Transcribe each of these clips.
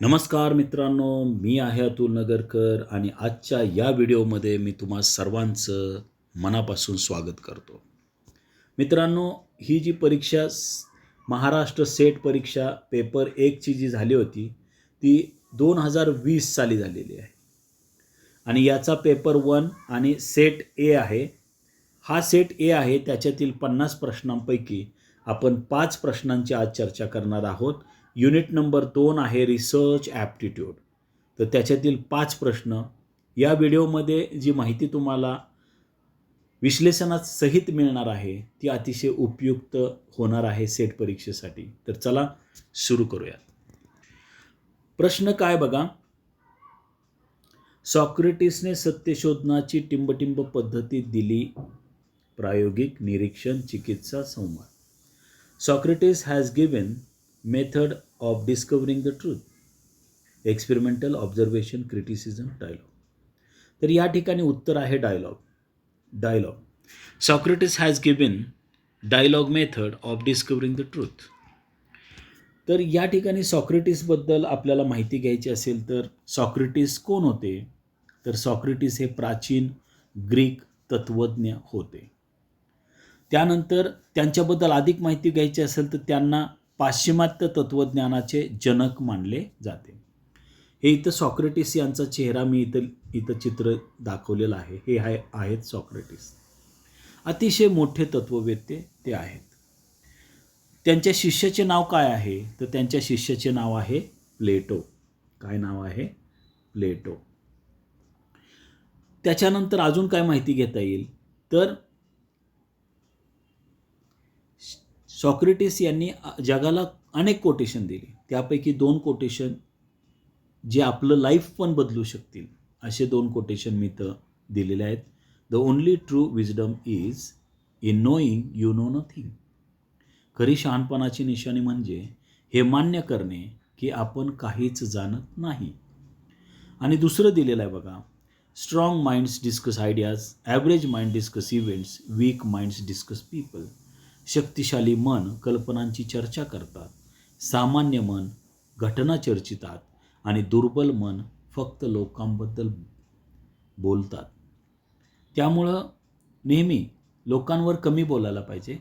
नमस्कार मित्रांनो मी आहे अतुल नगरकर आणि आजच्या या व्हिडिओमध्ये मी तुम्हा सर्वांचं मनापासून स्वागत करतो. मित्रांनो ही जी परीक्षा महाराष्ट्र सेट परीक्षा पेपर एकची जी झाली होती ती दोन हजार वीस साली झालेली आहे. आणि याचा पेपर वन आणि सेट ए आहे. हा सेट ए आहे त्याच्यातील पन्नास प्रश्नांपैकी आपण पाच प्रश्नांची आज चर्चा करणार आहोत. युनिट नंबर दोन आहे रिसर्च ॲप्टिट्यूड. तर त्याच्यातील पाच प्रश्न या व्हिडिओमध्ये जी माहिती तुम्हाला विश्लेषणात सहित मिळणार आहे ती अतिशय उपयुक्त होणार आहे सेट परीक्षेसाठी. तर चला सुरू करूया प्रश्न काय बघा? सॉक्रेटिसने सत्यशोधनाची टिंबटिंब पद्धती दिली. प्रायोगिक निरीक्षण चिकित्सा संवाद. Socrates has given method of discovering the truth experimental observation criticism dialogue. तर या ठिकाणी उत्तर आहे dialogue. Dialogue. Socrates has given dialogue method of discovering the truth. तर या ठिकाणी सॉक्रेटिसबद्दल आपल्याला माहिती घ्यायची असेल तर सॉक्रेटिस कोण होते? तर सॉक्रेटिस हे प्राचीन ग्रीक तत्त्वज्ञ होते. त्यानंतर त्यांच्याबद्दल अधिक माहिती घ्यायची असेल तर त्यांना पाश्चिमात्य तत्त्वज्ञानाचे जनक मानले जाते. हे इथं सॉक्रेटिस यांचा चेहरा मी इथं इथं चित्र दाखवलेलं आहे. हे आहे आहेत सॉक्रेटिस. अतिशय मोठे तत्त्ववेत्ते ते आहेत. त्यांच्या शिष्याचे नाव काय आहे? तर त्यांच्या शिष्याचे नाव आहे प्लेटो. काय नाव आहे? प्लेटो. त्याच्यानंतर अजून काय माहिती घेता येईल? तर सॉक्रेटिस यांनी जगाला अनेक कोटेशन दिली. त्यापैकी दोन कोटेशन जे आपलं लाईफ पण बदलू शकतील असे दोन कोटेशन मी तर दिलेले आहेत. The only true wisdom is in knowing you know nothing खरी शहाणपणाची निशाणी म्हणजे हे मान्य करणे की आपण काहीच जाणत नाही. आणि दुसरं दिलेलं आहे बघा strong minds discuss ideas average mind discuss events weak minds discuss people शक्तिशाली मन कल्पनांची चर्चा करतात. सामान्य मन घटना चर्चितात आणि दुर्बल मन फक्त लोकांबद्दल बोलतात. त्यामुळं नेहमी लोकांवर कमी बोलायला पाहिजे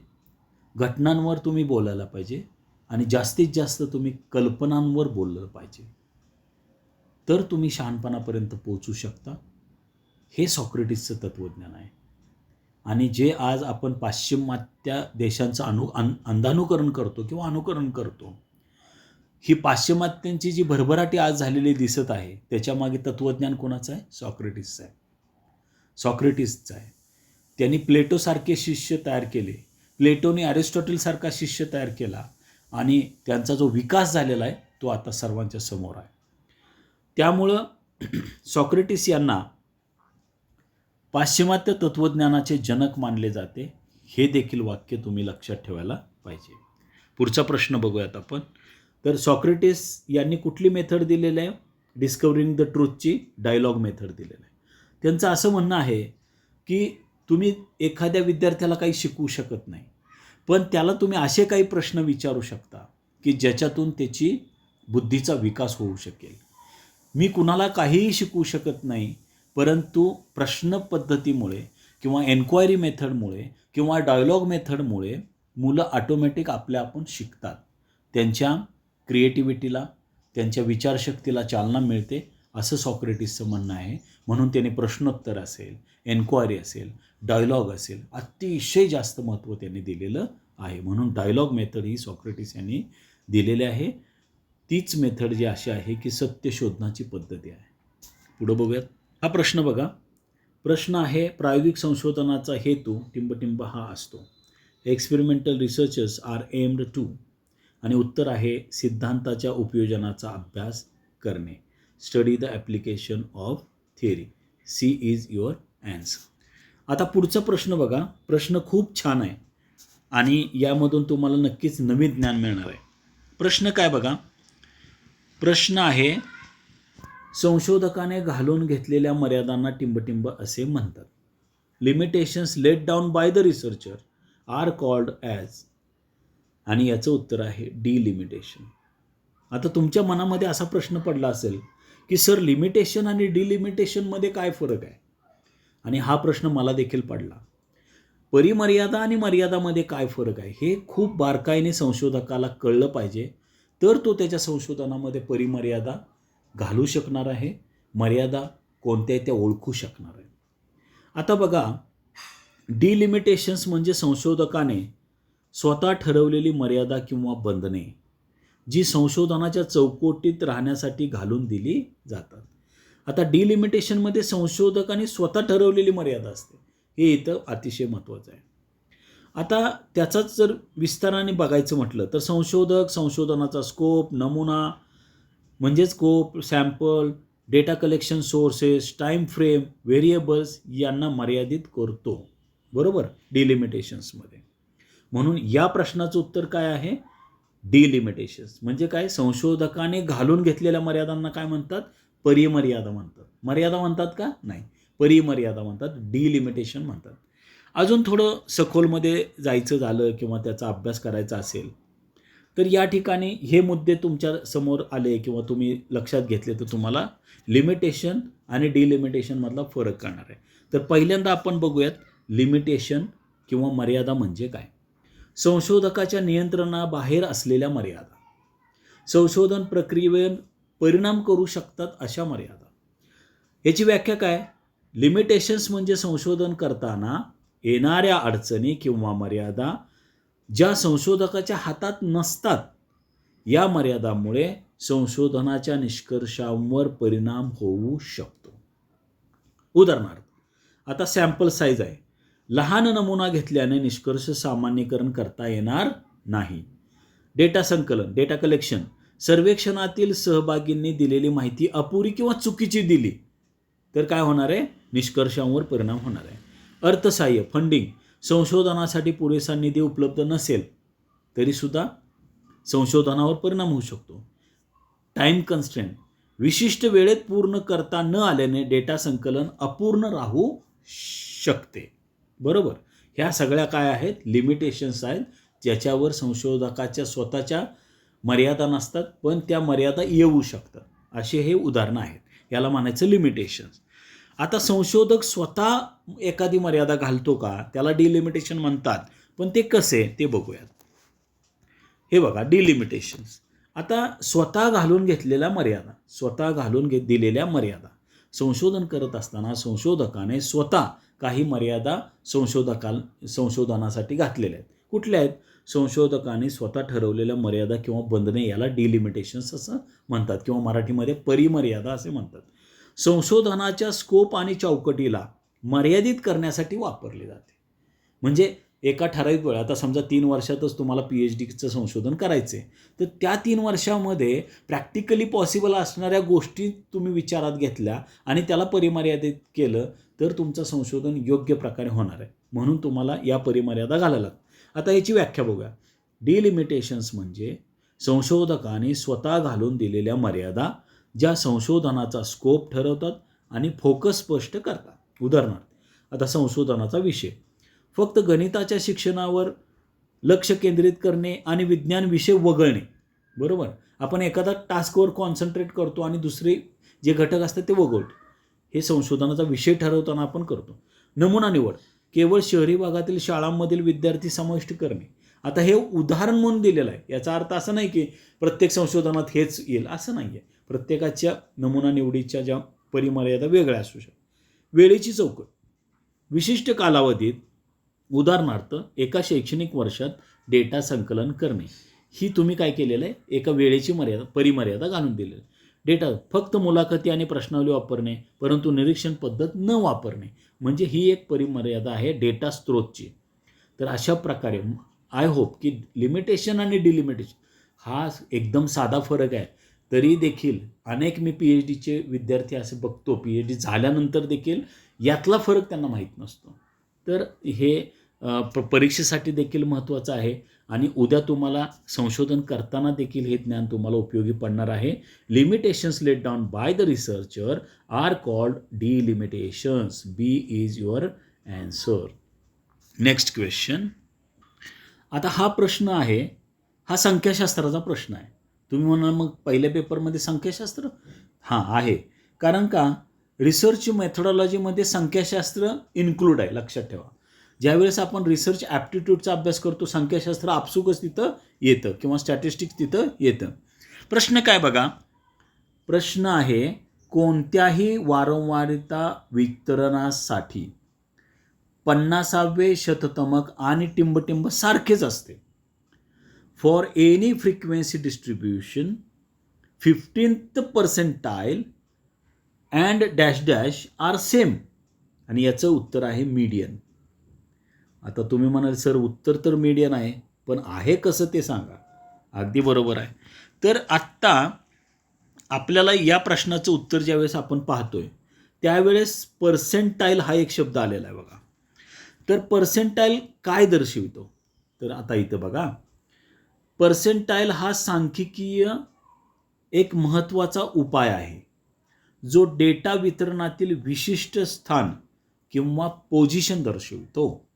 घटनांवर तुम्ही बोलायला पाहिजे आणि जास्तीत जास्त तुम्ही कल्पनांवर बोललं पाहिजे. तर तुम्ही शहाणपणापर्यंत पोचू शकता. हे सॉक्रेटिसचं तत्त्वज्ञान आहे. आणि जे आज आपण पाश्चिमात्य देशांचं अनु अन अंधानुकरण करतो किंवा अनुकरण करतो ही पाश्चिमात्यांची जी भरभराटी आज झालेली दिसत आहे त्याच्यामागे तत्त्वज्ञान कोणाचं आहे? सॉक्रेटिसचं आहे. सॉक्रेटिसचं आहे. त्यांनी प्लेटोसारखे शिष्य तयार केले. प्लेटोने ॲरिस्टॉटलसारखा शिष्य तयार केला आणि त्यांचा जो विकास झालेला आहे तो आता सर्वांच्या समोर आहे. त्यामुळं सॉक्रेटिस यांना पाश्चिमात्य तत्त्वज्ञानाचे जनक मानले जाते. हे देखील वाक्य तुम्ही लक्षात ठेवायला पाहिजे. पुढचा प्रश्न बघूयात आपण. तर सॉक्रेटिस यांनी कुठली मेथड दिलेली आहे? डिस्कवरिंग द ट्रूथची डायलॉग मेथड दिलेलं आहे. त्यांचं असं म्हणणं आहे की तुम्ही एखाद्या विद्यार्थ्याला काही शिकवू शकत नाही. पण त्याला तुम्ही असे काही प्रश्न विचारू शकता की ज्याच्यातून त्याची बुद्धीचा विकास होऊ शकेल. मी कुणाला काहीही शिकवू शकत नाही. परंतु प्रश्न पद्धतीमुळे किंवा एन्क्वायरी मेथडमुळे किंवा डायलॉग मेथडमुळे मुलं ऑटोमॅटिक आपल्या आपण शिकतात. त्यांच्या क्रिएटिव्हिटीला त्यांच्या विचारशक्तीला चालना मिळते असं सॉक्रेटिसचं म्हणणं आहे. म्हणून त्याने प्रश्नोत्तर असेल एन्क्वायरी असेल डायलॉग असेल अतिशय जास्त महत्त्व त्यांनी दिलेलं आहे. म्हणून डायलॉग मेथड ही सॉक्रेटिस यांनी दिलेली आहे. तीच मेथड जी अशी आहे की सत्य शोधण्याची पद्धती आहे. पुढं बघूयात. हा प्रश्न बघा. प्रश्न आहे प्रायोगिक संशोधनाचा हेतू टिंबटिंब हा असतो. Experimental researchers are aimed to आणि उत्तर आहे सिद्धांताच्या उपयोजनाचा अभ्यास करणे. Study the application of theory C is your answer आता पुढचा प्रश्न बघा. प्रश्न खूप छान आहे. आणि यामधून तुम्हाला नक्कीच नवीन ज्ञान मिळणार आहे. प्रश्न काय बघा. प्रश्न आहे संशोधकाने घालून घेतलेल्या मर्यादांना टिंबटिंब असे म्हणतात. Limitations let down by the researcher are called as आणि याचं उत्तर आहे डी लिमिटेशन आता तुमच्या मनामध्ये असा प्रश्न पडला असेल की सर लिमिटेशन आणि डिलिमिटेशनमध्ये काय फरक आहे? आणि हा प्रश्न मला देखील पडला. परिमर्यादा आणि मर्यादामध्ये काय फरक आहे हे खूप बारकाईने संशोधकाला कळलं पाहिजे. तर तो त्याच्या संशोधनामध्ये परिमर्यादा घालू शकणार आहे मर्यादा कोणत्या त्या ओळखू शकणार आहे. आता बघा डिलिमिटेशन्स म्हणजे संशोधकाने स्वतः ठरवलेली मर्यादा किंवा बंधने जी संशोधनाच्या चौकटीत राहण्यासाठी घालून दिली जातात. आता डिलिमिटेशनमध्ये संशोधकाने स्वतः ठरवलेली मर्यादा असते. हे इथं अतिशय महत्त्वाचं आहे. आता त्याचाच जर विस्ताराने बघायचं म्हटलं तर संशोधक संशोधनाचा स्कोप नमुना म्हणजेच scope sample data collection sources time frame variables यांना मर्यादित करतो. बरोबर? डिलिमिटेशन्समध्ये म्हणून या प्रश्नाचं उत्तर काय आहे? डिलिमिटेशन्स म्हणजे काय? संशोधकाने घालून घेतलेल्या मर्यादांना काय म्हणतात? परिमर्यादा म्हणतात. मर्यादा म्हणतात का? नाही. परिमर्यादा म्हणतात. डिलिमिटेशन म्हणतात. अजून थोडं सखोलमध्ये जायचं झालं किंवा त्याचा अभ्यास करायचा असेल तर या ठिकाणी हे मुद्दे तुमच्यासमोर आले किंवा तुम्ही लक्षात घेतले तर तुम्हाला लिमिटेशन आणि डिलिमिटेशनमधला फरक करणार आहे. तर पहिल्यांदा आपण बघूयात लिमिटेशन किंवा मर्यादा म्हणजे काय? संशोधकाच्या नियंत्रणाबाहेर असलेल्या मर्यादा. संशोधन प्रक्रियेवर परिणाम करू शकतात अशा मर्यादा. याची व्याख्या काय? लिमिटेशन्स म्हणजे संशोधन करताना येणाऱ्या अडचणी किंवा मर्यादा ज्या संशोधकाच्या हातात नसतात या मर्यादामुळे संशोधनाच्या निष्कर्षांवर परिणाम होऊ शकतो. उदाहरणार्थ आता सॅम्पल साईज आहे. लहान नमुना घेतल्याने निष्कर्ष सामान्यीकरण करता येणार नाही. डेटा संकलन डेटा कलेक्शन सर्वेक्षणातील सहभागींनी दिलेली माहिती अपुरी किंवा चुकीची दिली तर काय होणार आहे? निष्कर्षांवर परिणाम होणार आहे. अर्थसहाय्य फंडिंग संशोधनासाठी पुरेसा निधी उपलब्ध नसेल तरीसुद्धा संशोधनावर परिणाम होऊ शकतो. टाईम कन्स्टेंट विशिष्ट वेळेत पूर्ण करता न आल्याने डेटा संकलन अपूर्ण राहू शकते. बरोबर? ह्या सगळ्या काय आहेत? लिमिटेशन्स आहेत ज्याच्यावर संशोधकाच्या स्वतःच्या मर्यादा नसतात पण त्या मर्यादा येऊ शकतात. असे हे उदाहरणं आहेत. याला म्हणायचं लिमिटेशन्स आता संशोधक स्वतः एखादी मर्यादा घालतो का? त्याला डिलिमिटेशन म्हणतात. पण ते कसे ते बघूयात. हे बघा डिलिमिटेशन्स आता स्वतः घालून घेतलेल्या मर्यादा स्वतः घालून घे दिलेल्या मर्यादा. संशोधन करत असताना संशोधकाने स्वतः काही मर्यादा संशोधका संशोधनासाठी घातलेल्या आहेत. कुठल्या आहेत? संशोधकाने स्वतः ठरवलेल्या मर्यादा किंवा बंधने याला डिलिमिटेशन्स असं म्हणतात किंवा मराठीमध्ये परिमर्यादा असे म्हणतात. संशोधनाच्या स्कोप आणि चौकटीला मर्यादित करण्यासाठी वापरली जाते. म्हणजे एका ठराविक वेळ आता समजा तीन वर्षातच तुम्हाला पी एच डीचं संशोधन करायचं आहे तर त्या तीन वर्षामध्ये प्रॅक्टिकली पॉसिबल असणाऱ्या गोष्टी तुम्ही विचारात घेतल्या आणि त्याला परिमर्यादित केलं तर तुमचं संशोधन योग्य प्रकारे होणार आहे. म्हणून तुम्हाला या परिमर्यादा घालायला लागतात. आता याची व्याख्या बघूया. डिलिमिटेशन्स म्हणजे संशोधकाने स्वतः घालून दिलेल्या मर्यादा ज्या संशोधनाचा स्कोप ठरवतात आणि फोकस स्पष्ट करतात. उदाहरणार्थ आता संशोधनाचा विषय. फक्त गणिताच्या शिक्षणावर लक्ष केंद्रित करणे आणि विज्ञान विषय वगळणे. बरोबर? आपण एखादा टास्कवर कॉन्सन्ट्रेट करतो आणि दुसरे जे घटक असतात ते वगळतो. हे संशोधनाचा विषय ठरवताना आपण करतो. नमुना निवड. केवळ शहरी भागातील शाळांमधील विद्यार्थी समाविष्ट करणे. आता हे उदाहरण म्हणून दिलेलं आहे. याचा अर्थ असं नाही की प्रत्येक संशोधनात हेच येईल. असं नाही आहे प्रत्येकाच्या नमुना निवडीच्या ज्या परिमर्यादा वेगळ्या असू शकतात. वेळेची चौकट. विशिष्ट कालावधीत उदाहरणार्थ एका शैक्षणिक वर्षात डेटा संकलन करणे. ही तुम्ही काय केलेलं आहे? एका वेळेची मर्यादा परिमर्यादा घालून दिलेली आहे. डेटा फक्त मुलाखती आणि प्रश्नावली वापरणे परंतु निरीक्षण पद्धत न वापरणे. म्हणजे ही एक परिमर्यादा आहे डेटा स्त्रोतची तर अशा प्रकारे आय होप की लिमिटेशन आणि डिलिमिटेशन हा एकदम साधा फरक आहे. तरी देखील अनेक मी पी एच डीचे विद्यार्थी असे बघतो. पी एच डी झाल्यानंतर देखील यातला फरक त्यांना माहीत नसतो. तर हे परीक्षेसाठी देखील महत्त्वाचं आहे आणि उद्या तुम्हाला संशोधन करताना देखील हे ज्ञान तुम्हाला उपयोगी पडणार आहे. Limitations laid down by the researcher are called delimitations B is your answer next question आता हा प्रश्न आहे हा संख्याशास्त्राचा प्रश्न आहे. तुम्ही म्हणाल मग पहिल्या पेपरमध्ये संख्याशास्त्र? हां आहे. कारण का? रिसर्च मेथडॉलॉजीमध्ये संख्याशास्त्र इन्क्लूड आहे लक्षात ठेवा. ज्यावेळेस आपण रिसर्च ॲप्टिट्यूडचा अभ्यास करतो संख्याशास्त्र आपसुकच तिथं येतं किंवा स्टॅटिस्टिक्स तिथं येतं. प्रश्न काय बघा? प्रश्न आहे कोणत्याही वारंवारिता वितरणासाठी पन्नासावे शततमक आणि टिंबटिंब सारखेच असते. For any frequency distribution fifteenth percentile and dash dash are same आणि याचं उत्तर आहे मीडियन आता तुम्ही म्हणाल सर उत्तर तर मीडियन आहे पण आहे कसं ते सांगा. अगदी बरोबर आहे. तर आत्ता आपल्याला या प्रश्नाचं उत्तर ज्यावेळेस आपण पाहतोय त्यावेळेस पर्सेंटाईल हा एक शब्द आलेला आहे बघा. तर पर्सेंटाईल काय दर्शवितो? तर आता इथं बघा. पर्सेंटाईल हा सांख्यिकीय एक महत्त्वाचा उपाय आहे. जो डेटा वितरणातील विशिष्ट स्थान किंवा पोझिशन दर्शवितो.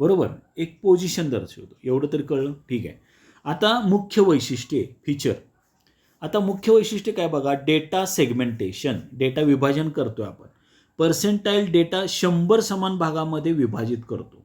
बरोबर? एक पोझिशन दर्शवतो. एवढं तरी कळलं? ठीक आहे. आता मुख्य वैशिष्ट्ये फीचर आता मुख्य वैशिष्ट्य काय बघा? डेटा सेगमेंटेशन डेटा विभाजन करतोय आपण. पर्सेंटाईल डेटा शंभर समान भागामध्ये विभाजित करतो.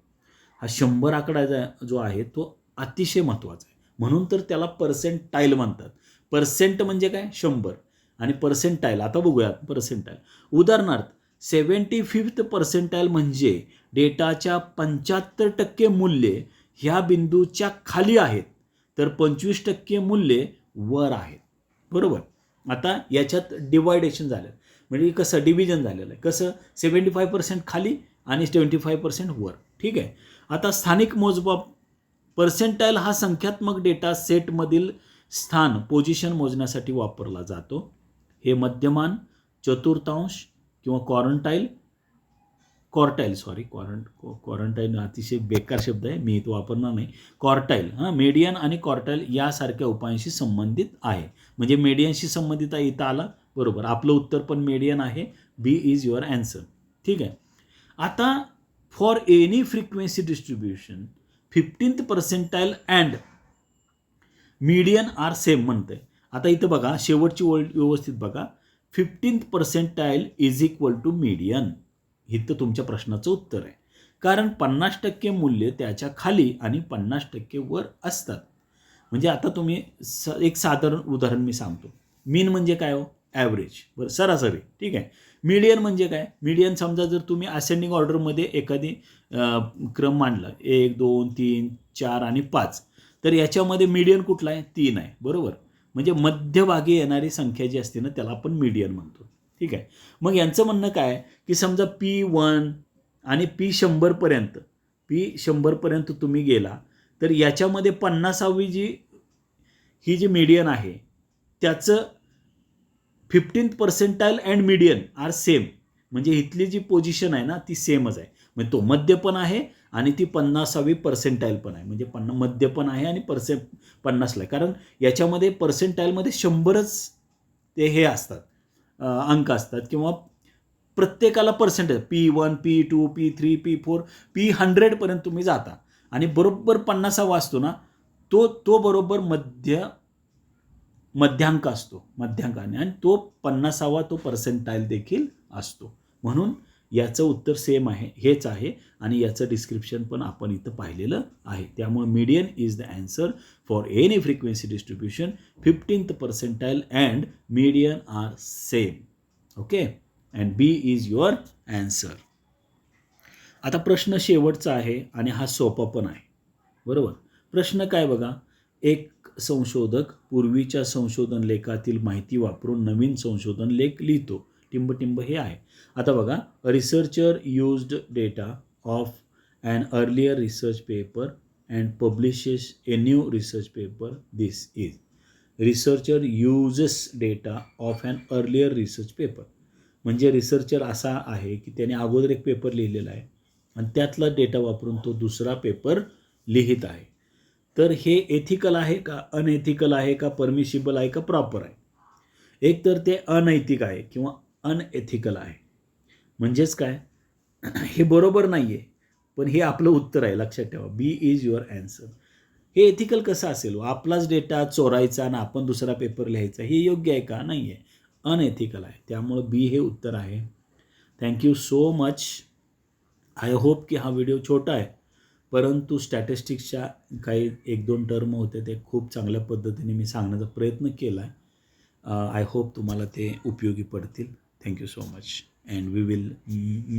हा शंभर आकडा जो आहे तो अतिशय महत्त्वाचा आहे. म्हणून तर त्याला पर्सेंटाईल म्हणतात. पर्सेंट म्हणजे काय? शंभर. आणि पर्सेंटाईल आता बघूया पर्सेंटाईल उदाहरणार्थ सेवन्टी फिफ्थ पर्सेंटाईल म्हणजे डेटाच्या पंच्याहत्तर टक्के मूल्ये ह्या बिंदूच्या खाली आहेत. तर पंचवीस टक्के मूल्ये वर आहेत. बरोबर? आता याच्यात डिवायडेशन झालं. म्हणजे कसं? डिव्हिजन झालेलं आहे. कसं? सेवन्टी फाय पर्सेंट खाली आणि सेवन्टी फाय पर्सेंट वर. ठीक आहे? आता स्थानिक मोजमाप पर्सेंटाईल हा संख्यात्मक डेटा सेटमधील स्थान पोझिशन मोजण्यासाठी वापरला जातो. हे मध्यमान चतुर्थांश किंवा क्वारंटाईल क्वार्टाईल सॉरी क्वारंट क्वारंटाईल अतिशय बेकार शब्द आहे मी तो वापरणार नाही. कॉर्टाईल हां मेडियन आणि क्वार्टाईल यासारख्या उपायांशी संबंधित आहे. म्हणजे मेडियनशी संबंधित आहे इथं आला बरोबर. आपलं उत्तर पण मेडियन आहे. बी इज युअर अँसर ठीक आहे. आता for any frequency distribution fifteenth percentile and median are same म्हणते आता इथं बघा शेवटची ओळ व्यवस्थित बघा. Fifteenth percentile is equal to median इथं तुमच्या प्रश्नाचं उत्तर आहे. कारण पन्नास टक्के मूल्य त्याच्याखाली आणि पन्नास टक्के वर असतात. म्हणजे आता तुम्ही स एक साधारण उदाहरण मी सांगतो. मीन म्हणजे काय हो? ॲव्हरेज बरं सरासरी. ठीक आहे? मीडियन म्हणजे काय? मीडियन समजा जर तुम्ही असेंडिंग ऑर्डरमध्ये एखादी क्रम मांडला एक दोन तीन चार आणि पाच तर याच्यामध्ये मीडियन कुठला आहे? तीन आहे. बरोबर? म्हणजे मध्यभागी येणारी संख्या जी असते ना त्याला आपण मीडियन म्हणतो. ठीक आहे? मग यांचं म्हणणं काय? की समजा पी वन आणि पी शंभरपर्यंत पी शंभरपर्यंत तुम्ही गेला तर याच्यामध्ये पन्नासावी जी ही जी मीडियन आहे त्याचं fifteenth percentile and median are same म्हणजे इथली जी पोझिशन आहे ना ती सेमच आहे. म्हणजे तो मध्य पण आहे आणि ती पन्नासावी पर्सेंटाईल पण आहे. म्हणजे पन्ना मध्य पण आहे आणि पर्से पन्नासला आहे. कारण याच्यामध्ये पर्सेंटाईलमध्ये शंभरच ते हे असतात. अंक असतात. किंवा प्रत्येकाला percentage P one P two P three P four P हंड्रेडपर्यंत तुम्ही जाता. आणि बरोबर पन्नासावा असतो ना तो तो बरोबर मध्य मध्यांक असतो मध्यांकाने. आणि तो पन्नासावा तो पर्सेंटाईल देखील असतो. म्हणून याचं उत्तर सेम आहे हेच आहे. आणि याचं डिस्क्रिप्शन पण आपण इथं पाहिलेलं आहे. त्यामुळे median is the answer for any frequency distribution fifteenth percentile and median are same okay and B is your answer आता प्रश्न शेवटचा आहे आणि हा सोपा पण आहे. बरोबर? प्रश्न काय बघा? एक संशोधक पूर्वीच्या संशोधन लेखातील माहिती वापरून नवीन संशोधन लेख लिहितो. टिंबटिंब हे आहे. आता बघा researcher used data of and earlier research paper and publishes a new research paper this is researcher uses data of and earlier research paper म्हणजे रिसर्चर असा आहे की त्याने अगोदर एक पेपर लिहिलेला आहे. आणि त्यातला डेटा वापरून तो दुसरा पेपर लिहित आहे. तर हे एथिकल आहे का अनएथिकल आहे का परमिशिबल आहे का प्रॉपर आहे? एक तर ते अनैतिक आहे किंवा अनएथिकल आहे. म्हणजेच काय? हे बरोबर नाही आहे पण हे आपलं उत्तर आहे. लक्षात ठेवा. बी इज युअर अँसर हे एथिकल कसं असेल? आपलाच डेटा चोरायचा आणि आपण दुसरा पेपर लिहायचा हे योग्य आहे का? नाही आहे अनएथिकल आहे. त्यामुळं बी हे उत्तर आहे. Thank you so much I hope की हा व्हिडिओ छोटा आहे. परंतु स्टॅटिस्टिक्सच्या काही एक दोन टर्म होते ते खूप चांगल्या पद्धतीने मी सांगण्याचा प्रयत्न केला आहे आय होप तुम्हाला ते उपयोगी पडतील. Thank you so much and we will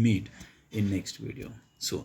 meet in next video so